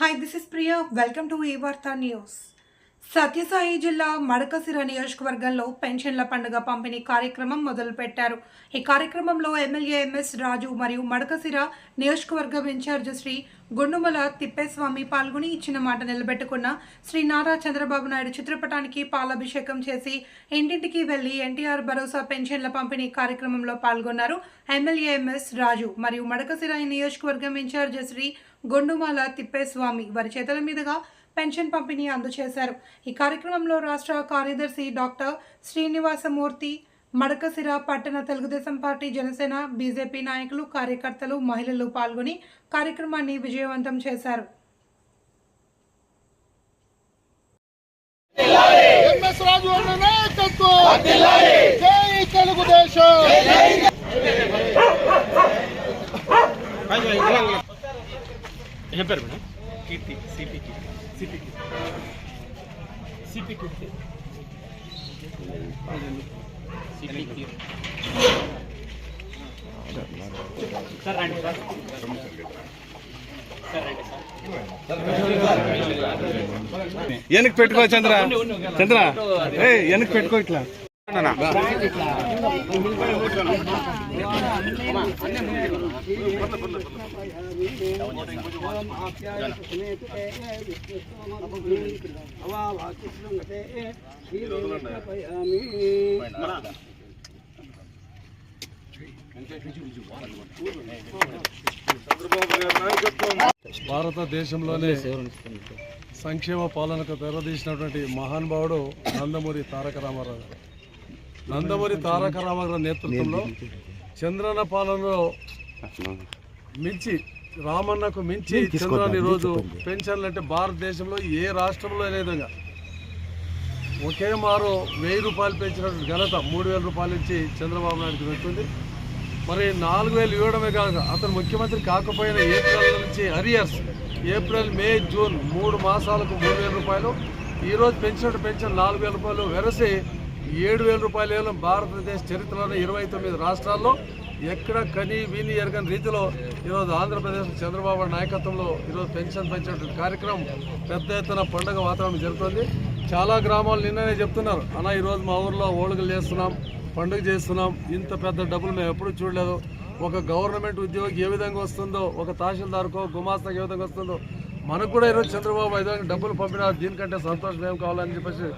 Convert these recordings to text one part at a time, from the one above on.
Hi, this is Priya. Welcome to Evartha News. Sathya Sai జిల్లా మడకసిర నియోజకవర్గంలో పెన్షన్ల పండుగ పంపిణీ కార్యక్రమం మొదలుపెట్టారు. ఈ కార్యక్రమంలో ఎమ్మెల్యే ఎంఎస్ రాజు మరియు మడకసిర నియోజకవర్గం ఇన్ఛార్జ్ శ్రీ గుండుమల తిప్పేస్వామి పాల్గొని ఇచ్చిన మాట నిలబెట్టుకున్న శ్రీ నారా చంద్రబాబు నాయుడు చిత్రపటానికి పాలాభిషేకం చేసి ఇంటింటికి వెళ్ళి ఎన్టీఆర్ భరోసా పెన్షన్ల పంపిణీ కార్యక్రమంలో పాల్గొన్నారు ఎమ్మెల్యే ఎంఎస్ రాజు మరియు మడకసిర నియోజకవర్గం ఇన్ఛార్జ్ శ్రీ గొండుమాల తిప్పేస్వామి. వారి చేతుల మీదుగా పెన్షన్ పంపిణీ అందజేశారు. ఈ కార్యక్రమంలో రాష్ట్ర కార్యదర్శి డాక్టర్ శ్రీనివాసమూర్తి మడకసిర పట్టణ తెలుగుదేశం పార్టీ జనసేన బీజేపీ నాయకులు కార్యకర్తలు మహిళలు పాల్గొని కార్యక్రమాన్ని విజయవంతం చేశారు. ఎంఎస్ రాజు అన్న నాయకత్వం! జై తెలుగుదేశం! ఏం పేరు మేడం? కీర్తి సిపి కీర్తి. సిపికి సిపికి సిపి సార్ రండి సార్ వెనక్కి పెట్టుకో చంద్ర. చంద్ర. ఏ వెనక్కి పెట్టుకో ఇట్లా. భారతదేశంలోనే సంక్షేమ పాలనకు తెరదీసినటువంటి మహానుభావుడు నందమూరి తారక రామారావు గారు. నందమూరి తారక రామారావు నేతృత్వంలో చంద్రన్న పాలనలో మించి రామన్నకు మించి చంద్రన్న ఈరోజు పెన్షన్లు అంటే భారతదేశంలో ఏ రాష్ట్రంలో లేని విధంగా. ఒకే మారు వెయ్యి రూపాయలు పెంచినటువంటి ఘనత మూడు వేల రూపాయల నుంచి చంద్రబాబు నాయుడుకి వెళ్తుంది. మరి నాలుగు వేలు ఇవ్వడమే కాక అతను ముఖ్యమంత్రి కాకపోయిన ఏప్రిల్ నుంచి అరియర్స్ ఏప్రిల్ మే జూన్ మూడు మాసాలకు మూడు వేల రూపాయలు. ఈరోజు పెంచినట్టు పెన్షన్ నాలుగు వేల రూపాయలు వెరసి ఏడు వేల రూపాయలు వేలం భారతదేశ చరిత్రలోనే ఇరవై తొమ్మిది రాష్ట్రాల్లో ఎక్కడ కని విని ఎరగని రీతిలో ఈరోజు ఆంధ్రప్రదేశ్ చంద్రబాబు నాయకత్వంలో ఈరోజు పెన్షన్ పెంచేటువంటి కార్యక్రమం పెద్ద ఎత్తున పండుగ వాతావరణం జరుగుతుంది. చాలా గ్రామాలు నిన్ననే చెప్తున్నారు. అన్న ఈరోజు మా ఊర్లో ఓడుగులు చేస్తున్నాం పండుగ చేస్తున్నాం. ఇంత పెద్ద డబ్బులు మేము ఎప్పుడూ చూడలేదు. ఒక గవర్నమెంట్ ఉద్యోగి ఏ విధంగా వస్తుందో ఒక తహసీల్దార్కో గుమాస్తాకి ఏ విధంగా వస్తుందో మనకు కూడా ఈరోజు చంద్రబాబు ఐదు డబ్బులు పంపినారు. దీనికంటే సంతోషం ఏం కావాలని చెప్పేసి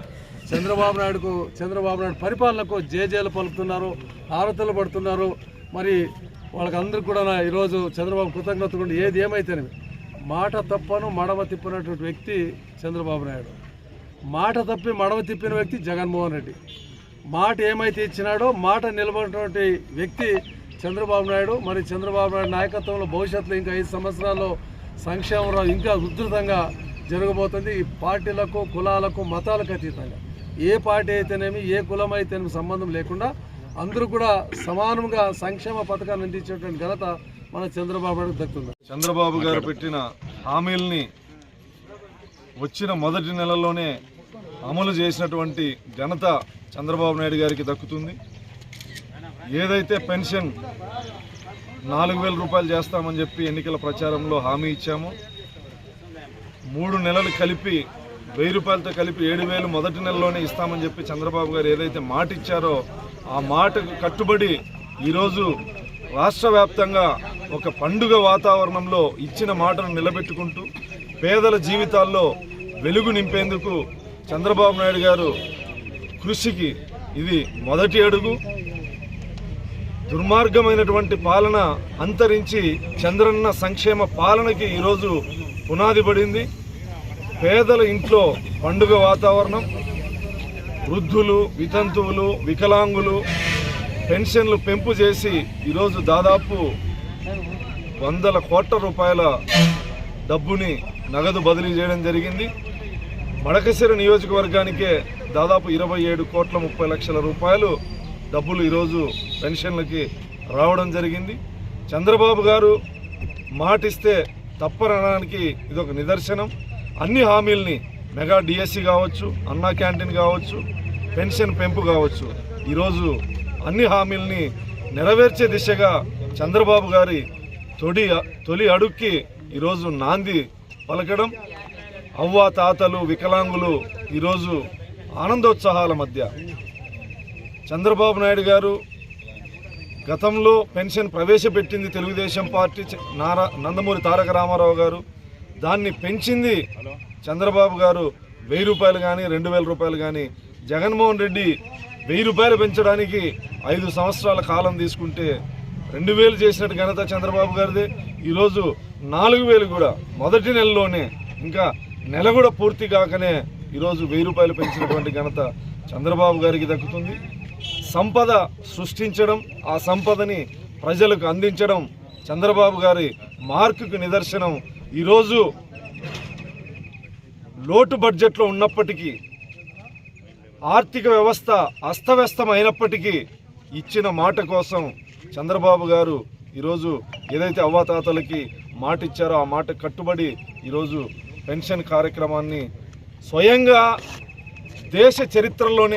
చంద్రబాబు నాయుడుకు చంద్రబాబు నాయుడు పరిపాలనకు జేజేలు పలుకుతున్నారు ఆరతలు పడుతున్నారు. మరి వాళ్ళకందరికీ కూడా ఈరోజు చంద్రబాబు కృతజ్ఞత ఉండి ఏది ఏమైతేనే మాట తప్పను మడవ తిప్పినటువంటి వ్యక్తి చంద్రబాబు నాయుడు. మాట తప్పి మడవ తిప్పిన వ్యక్తి జగన్మోహన్ రెడ్డి. మాట ఏమైతే ఇచ్చినాడో మాట నిలబడినటువంటి వ్యక్తి చంద్రబాబు నాయుడు. మరి చంద్రబాబు నాయుడు నాయకత్వంలో భవిష్యత్తులో ఇంకా ఐదు సంవత్సరాల్లో సంక్షేమం ఇంకా ఉధృతంగా జరగబోతుంది. ఈ పార్టీలకు కులాలకు మతాలకు అతీతంగా. ఏ పార్టీ అయితేనేమి ఏ కులం అయితేనేమి సంబంధం లేకుండా అందరూ కూడా సమానంగా సంక్షేమ పథకాన్ని అందించేటువంటి ఘనత మన చంద్రబాబు నాయుడు దక్కుతుంది చంద్రబాబు గారు పెట్టిన హామీల్ని వచ్చిన మొదటి నెలలోనే అమలు చేసినటువంటి ఘనత చంద్రబాబు నాయుడు గారికి దక్కుతుంది. ఏదైతే పెన్షన్ నాలుగు వేల రూపాయలు చేస్తామని చెప్పి ఎన్నికల ప్రచారంలో హామీ ఇచ్చామో మూడు నెలలు కలిపి వెయ్యి రూపాయలతో కలిపి ఏడు వేలు మొదటి నెలలోనే ఇస్తామని చెప్పి చంద్రబాబు గారు ఏదైతే మాట ఇచ్చారో ఆ మాటకు కట్టుబడి ఈరోజు రాష్ట్ర వ్యాప్తంగా ఒక పండుగ వాతావరణంలో ఇచ్చిన మాటను నిలబెట్టుకుంటూ పేదల జీవితాల్లో వెలుగు నింపేందుకు చంద్రబాబు నాయుడు గారు కృషికి ఇది మొదటి అడుగు. దుర్మార్గమైనటువంటి పాలన అంతరించి చంద్రన్న సంక్షేమ పాలనకి ఈరోజు పునాది పడింది. పేదల ఇంట్లో పండుగ వాతావరణం వృద్ధులు వితంతువులు వికలాంగులు పెన్షన్లు పెంపు చేసి ఈరోజు దాదాపు వందల కోట్ల రూపాయల డబ్బుని నగదు బదిలీ చేయడం జరిగింది. మడకశిర నియోజకవర్గానికే దాదాపు ఇరవై ఏడు కోట్ల ముప్పై లక్షల రూపాయలు డబ్బులు ఈరోజు పెన్షన్లకి రావడం జరిగింది. చంద్రబాబు గారు మాటిస్తే తప్పనడానికి ఇదొక నిదర్శనం. అన్ని హామీల్ని మెగా డిఎస్సి కావచ్చు అన్నా క్యాంటీన్ కావచ్చు పెన్షన్ పెంపు కావచ్చు. ఈరోజు అన్ని హామీల్ని నెరవేర్చే దిశగా చంద్రబాబు గారి తొడి తొలి అడుక్కి ఈరోజు నాంది పలకడం అవ్వ తాతలు వికలాంగులు ఈరోజు ఆనందోత్సాహాల మధ్య. చంద్రబాబు నాయుడు గారు గతంలో పెన్షన్ ప్రవేశపెట్టింది తెలుగుదేశం పార్టీ నారా నందమూరి తారక రామారావు గారు. దాన్ని పెంచింది చంద్రబాబు గారు వెయ్యి రూపాయలు కానీ రెండు వేల రూపాయలు కానీ జగన్మోహన్ రెడ్డి వెయ్యి రూపాయలు పెంచడానికి ఐదు సంవత్సరాల కాలం తీసుకుంటే రెండు వేలు చేసినట్టు ఘనత చంద్రబాబు గారిదే. ఈరోజు నాలుగు వేలు కూడా మొదటి నెలలోనే ఇంకా నెల కూడా పూర్తి కాకనే ఈరోజు వెయ్యి రూపాయలు పెంచినటువంటి ఘనత చంద్రబాబు గారికి దక్కుతుంది. సంపద సృష్టించడం ఆ సంపదని ప్రజలకు అందించడం చంద్రబాబు గారి మార్కుకు నిదర్శనం ఈరోజు లోటు బడ్జెట్లో ఉన్నప్పటికీ ఆర్థిక వ్యవస్థ అస్తవ్యస్తం అయినప్పటికీ ఇచ్చిన మాట కోసం చంద్రబాబు గారు ఈరోజు ఏదైతే అవ్వాతాతలకి మాట ఇచ్చారో ఆ మాట కట్టుబడి ఈరోజు పెన్షన్ కార్యక్రమాన్ని స్వయంగా దేశ చరిత్రలోనే